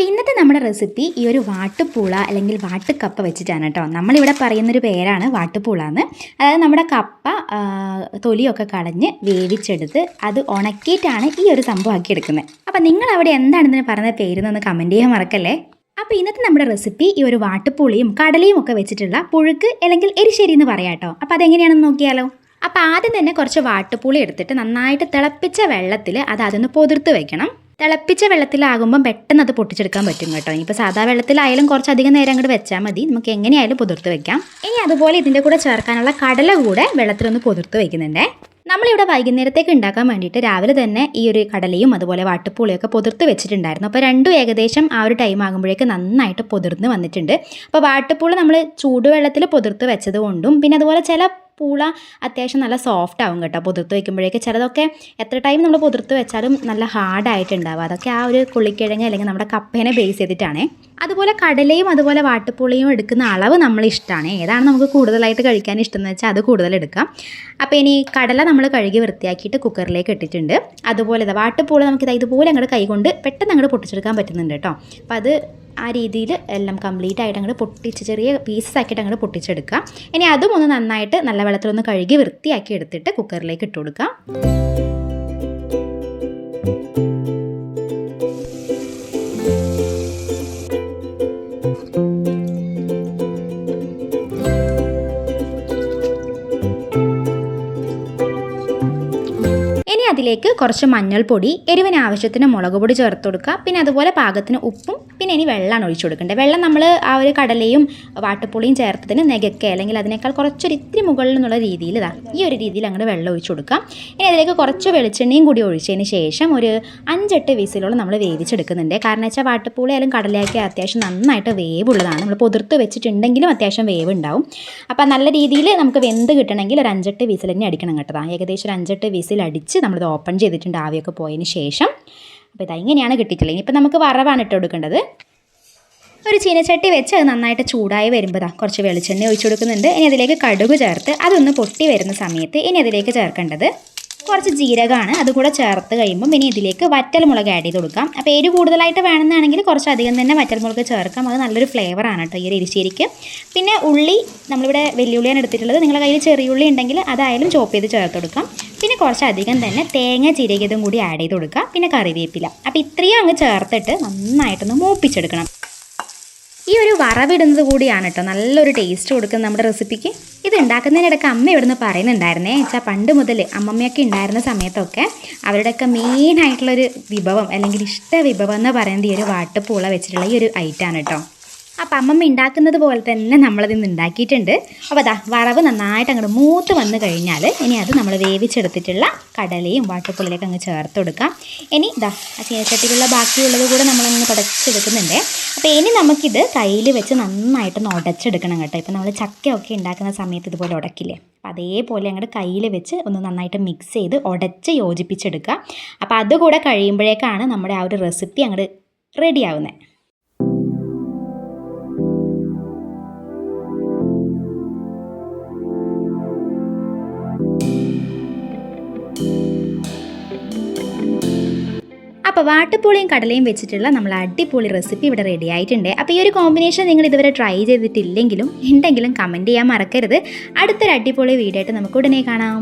അപ്പോൾ ഇന്നത്തെ നമ്മുടെ റെസിപ്പി ഈ ഒരു വാട്ടുപൂള അല്ലെങ്കിൽ വാട്ടുകപ്പ വെച്ചിട്ടാണ് കേട്ടോ. നമ്മളിവിടെ പറയുന്നൊരു പേരാണ് വാട്ടുപൂള എന്ന് അതായത് നമ്മുടെ കപ്പ തൊലിയൊക്കെ കളഞ്ഞ് വേവിച്ചെടുത്ത് അത് ഉണക്കിയിട്ടാണ് ഈ ഒരു സംഭവം ആക്കിയെടുക്കുന്നത് അപ്പോൾ നിങ്ങൾ അവിടെ എന്താണ് ഇതിന് പറയുന്ന പേരെന്നൊന്ന് കമന്റ് ചെയ്യാൻ മറക്കല്ലേ? അപ്പോൾ ഇന്നത്തെ നമ്മുടെ റെസിപ്പി ഈ ഒരു വാട്ടുപുളിയും കടലയും ഒക്കെ വെച്ചിട്ടുള്ള പുഴുക്ക് അല്ലെങ്കിൽ എരിശ്ശേരി എന്ന് പറയാം കേട്ടോ. അപ്പോൾ അതെങ്ങനെയാണെന്ന് നോക്കിയാലോ? അപ്പോൾ ആദ്യം തന്നെ കുറച്ച് വാട്ടുപുളി എടുത്തിട്ട് നന്നായിട്ട് തിളപ്പിച്ച വെള്ളത്തിൽ അത് അതൊന്ന് പൊതിർത്ത് വെക്കണം. തിളപ്പിച്ച വെള്ളത്തിലാകുമ്പം പെട്ടെന്ന് അത് പൊട്ടിച്ചെടുക്കാൻ പറ്റും കേട്ടോ. ഇനിയിപ്പോൾ സാധാ വെള്ളത്തിലായാലും കുറച്ചധികം നേരം അങ്ങോട്ട് വെച്ചാൽ മതി. നമുക്ക് എങ്ങനെയായാലും പുതിർത്ത് വെക്കാം. ഇനി അതുപോലെ ഇതിന്റെ കൂടെ ചേർക്കാനുള്ള കടല കൂടെ വെള്ളത്തിലൊന്ന് പുതിർത്ത് വെക്കുന്നുണ്ട്. നമ്മളിവിടെ വൈകുന്നേരത്തേക്ക് ഉണ്ടാക്കാൻ വേണ്ടിയിട്ട് രാവിലെ തന്നെ ഈ ഒരു കടലയും അതുപോലെ വാട്ടുപൂളിയൊക്കെ പൊതിർത്ത് വെച്ചിട്ടുണ്ടായിരുന്നു. അപ്പോൾ രണ്ടും ഏകദേശം ആ ഒരു ടൈം ആകുമ്പോഴേക്ക് നന്നായിട്ട് പൊതിർന്ന് വന്നിട്ടുണ്ട്. അപ്പോൾ വാട്ടുപൂൾ നമ്മൾ ചൂടുവെള്ളത്തിൽ പൊതിർത്ത് വെച്ചത് പിന്നെ അതുപോലെ ചില പൂള അത്യാവശ്യം നല്ല സോഫ്റ്റ് ആവും കേട്ടോ. പുതിർത്ത് വയ്ക്കുമ്പോഴേക്ക് ചിലതൊക്കെ എത്ര ടൈം നമ്മൾ പുതിർത്ത് വെച്ചാലും നല്ല ഹാർഡായിട്ടുണ്ടാവും അതൊക്കെ ആ ഒരു കുള്ളിക്കിഴങ്ങ് അല്ലെങ്കിൽ നമ്മുടെ കപ്പേനെ ബേസ് ചെയ്തിട്ടാണേ. അതുപോലെ കടലയും അതുപോലെ വാട്ടുപുളിയും എടുക്കുന്ന അളവ് നമ്മൾ ഇഷ്ടമാണ് ഏതാണ് നമുക്ക് കൂടുതലായിട്ട് കഴിക്കാൻ ഇഷ്ടം എന്ന് വെച്ചാൽ അത് കൂടുതൽ എടുക്കാം. അപ്പോൾ ഇനി കടല നമ്മൾ കഴുകി വൃത്തിയാക്കിയിട്ട് കുക്കറിലേക്ക് ഇട്ടിട്ടുണ്ട്. അതുപോലെ വാട്ടുപുളി നമുക്കിത് ഇതുപോലെ അങ്ങോട്ട് കൈകൊണ്ട് പെട്ടെന്ന് അങ്ങോട്ട് പൊട്ടിച്ചെടുക്കാൻ പറ്റുന്നുണ്ട് കേട്ടോ. അപ്പോൾ അത് ആ രീതിയിൽ എല്ലാം കംപ്ലീറ്റ് ആയിട്ട് അങ്ങോട്ട് പൊട്ടിച്ച് ചെറിയ പീസസ് ആക്കിയിട്ട് അങ്ങോട്ട് പൊട്ടിച്ചെടുക്കുക. ഇനി അതും ഒന്ന് നന്നായിട്ട് നല്ല വെള്ളത്തിലൊന്ന് കഴുകി വൃത്തിയാക്കി എടുത്തിട്ട് കുക്കറിലേക്ക് ഇട്ട് കൊടുക്കുക അതിലേക്ക് കുറച്ച് മഞ്ഞൾപ്പൊടി എരിവിന് ആവശ്യത്തിന് മുളക് പൊടി ചേർത്ത് കൊടുക്കുക. പിന്നെ അതുപോലെ പാകത്തിന് ഉപ്പും പിന്നെ ഇനി വെള്ളമാണ് ഒഴിച്ചു കൊടുക്കേണ്ടത്. വെള്ളം നമ്മൾ ആ ഒരു കടലയും വാട്ടുപുളിയും ചേർത്തതിന് നികക്ക അല്ലെങ്കിൽ അതിനേക്കാൾ കുറച്ചൊരു ഇത്തിരി മുകളിൽ നിന്നുള്ള രീതിയിൽ ഇതാ ഈ ഒരു രീതിയിൽ അങ്ങോട്ട് വെള്ളം ഒഴിച്ചു കൊടുക്കാം ഇനി അതിലേക്ക് കുറച്ച് വെളിച്ചെണ്ണയും കൂടി ഒഴിച്ചതിന് ശേഷം ഒരു അഞ്ചെട്ട് വിസിലോളം നമ്മൾ വേവിച്ചെടുക്കുന്നുണ്ട്. കാരണം വെച്ചാൽ വാട്ടുപുളി ആയാലും കടലയൊക്കെ അത്യാവശ്യം നന്നായിട്ട് വേവുള്ളതാണ്. നമ്മൾ പൊതിർത്ത് വെച്ചിട്ടുണ്ടെങ്കിലും അത്യാവശ്യം വേവ് ഉണ്ടാവും അപ്പോൾ നല്ല രീതിയിൽ നമുക്ക് വെന്ത് കിട്ടണമെങ്കിൽ ഒരു അഞ്ചെട്ട് വിസിൽ തന്നെ അടിക്കണം കേട്ടതാണ് ഏകദേശം ഒരു അഞ്ചെട്ട് വിസിൽ അടിച്ച് നമ്മളിത് ഓപ്പൺ ചെയ്തിട്ടുണ്ട് ആവിയൊക്കെ പോയതിന് ശേഷം. അപ്പോൾ ഇതാ ഇങ്ങനെയാണ് കിട്ടിയിട്ടുള്ളത്. ഇനിയിപ്പോൾ നമുക്ക് വറവാണ് ഇട്ട് കൊടുക്കേണ്ടത്. ഒരു ചീനച്ചട്ടി വെച്ച് അത് നന്നായിട്ട് ചൂടായി വരുമ്പോൾ കുറച്ച് വെളിച്ചെണ്ണ ഒഴിച്ചു കൊടുക്കുന്നുണ്ട്. ഇനി അതിലേക്ക് കടുക് ചേർത്ത് അതൊന്ന് പൊട്ടി വരുന്ന സമയത്ത് ഇനി അതിലേക്ക് ചേർക്കേണ്ടത് കുറച്ച് ജീരകമാണ്. അതുകൂടെ ചേർത്ത് കഴിയുമ്പോൾ ഇനി ഇതിലേക്ക് വറ്റൽമുളക് ആഡ് ചെയ്ത് കൊടുക്കാം. അപ്പോൾ എരി കൂടുതലായിട്ട് വേണമെന്നാണെങ്കിൽ കുറച്ച് അധികം തന്നെ വറ്റൽമുളക് ചേർക്കാം. അത് നല്ലൊരു ഫ്ലേവറാണ് കേട്ടോ ഈ ഒരു എരിശ്ശേരിക്ക്. പിന്നെ ഉള്ളി നമ്മളിവിടെ വെല്ലുള്ളിയാണ് എടുത്തിട്ടുള്ളത്. നിങ്ങളുടെ കയ്യിൽ ചെറിയ ഉള്ളി ഉണ്ടെങ്കിൽ അതായാലും ചോപ്പ് ചെയ്ത് ചേർത്ത് കൊടുക്കാം. പിന്നെ കുറച്ചധികം തന്നെ തേങ്ങ ചിരകിയതും കൂടി ആഡ് ചെയ്ത് കൊടുക്കുക. പിന്നെ കറിവേപ്പില. അപ്പോൾ ഇത്രയും അങ്ങ് ചേർത്തിട്ട് നന്നായിട്ടൊന്ന് മൂപ്പിച്ചെടുക്കണം. ഈ ഒരു വറവിടുന്നത് കൂടിയാണ് കേട്ടോ നല്ലൊരു ടേസ്റ്റ് കൊടുക്കുന്ന നമ്മുടെ റെസിപ്പിക്ക് ഇത് ഉണ്ടാക്കുന്നതിനിടയ്ക്ക് അമ്മ ഇവിടുന്ന് പറയുന്നുണ്ടായിരുന്നേ വെച്ചാൽ പണ്ട് മുതൽ അമ്മമ്മയൊക്കെ ഉണ്ടായിരുന്ന സമയത്തൊക്കെ അവരുടെയൊക്കെ മെയിൻ ആയിട്ടുള്ളൊരു വിഭവം അല്ലെങ്കിൽ ഇഷ്ട വിഭവം എന്ന് പറയുന്നത് ഈ ഒരു വാട്ടുപൂള വെച്ചിട്ടുള്ള ഈ ഒരു ഐറ്റാണ് കേട്ടോ അപ്പം അമ്മമ്മ ഉണ്ടാക്കുന്നത് പോലെ തന്നെ നമ്മളതിന്ന് ഉണ്ടാക്കിയിട്ടുണ്ട് അപ്പോൾ അതാ വറവ് നന്നായിട്ട് അങ്ങോട്ട് മൂത്ത് വന്നു കഴിഞ്ഞാൽ ഇനി അത് നമ്മൾ വേവിച്ചെടുത്തിട്ടുള്ള കടലയും വാട്ടുപുള്ളിലേക്ക് അങ്ങ് ചേർത്ത് കൊടുക്കാം. ഇനി ഇതാ ആ ചീനച്ചട്ടിയിലുള്ള ബാക്കിയുള്ളത് കൂടെ നമ്മളങ്ങ് തുടച്ചെടുക്കുന്നുണ്ട്. അപ്പോൾ ഇനി നമുക്കിത് കയ്യിൽ വെച്ച് നന്നായിട്ടൊന്ന് ഉടച്ചെടുക്കണം കേട്ടോ. ഇപ്പം നമ്മൾ ചക്കയൊക്കെ ഉണ്ടാക്കുന്ന സമയത്ത് ഇതുപോലെ ഉടക്കില്ലേ അപ്പോൾ അതേപോലെ അങ്ങോട്ട് കയ്യിൽ വെച്ച് ഒന്ന് നന്നായിട്ട് മിക്സ് ചെയ്ത് ഉടച്ച് യോജിപ്പിച്ചെടുക്കുക അപ്പോൾ അതുകൂടെ കഴിയുമ്പോഴേക്കാണ് നമ്മുടെ ആ ഒരു റെസിപ്പി അങ്ങോട്ട് റെഡി അപ്പോൾ വാട്ടുപുളിയും കടലയും വെച്ചിട്ടുള്ള നമ്മൾ അടിപൊളി റെസിപ്പി ഇവിടെ റെഡി ആയിട്ടുണ്ട്. അപ്പോൾ ഈ ഒരു കോമ്പിനേഷൻ നിങ്ങൾ ഇതുവരെ ട്രൈ ചെയ്തിട്ടില്ലെങ്കിലും ഉണ്ടെങ്കിലും കമന്റ് ചെയ്യാൻ മറക്കരുത്. അടുത്തൊരു അടിപൊളി വീഡിയോ ആയിട്ട് നമുക്ക് ഉടനെ കാണാം.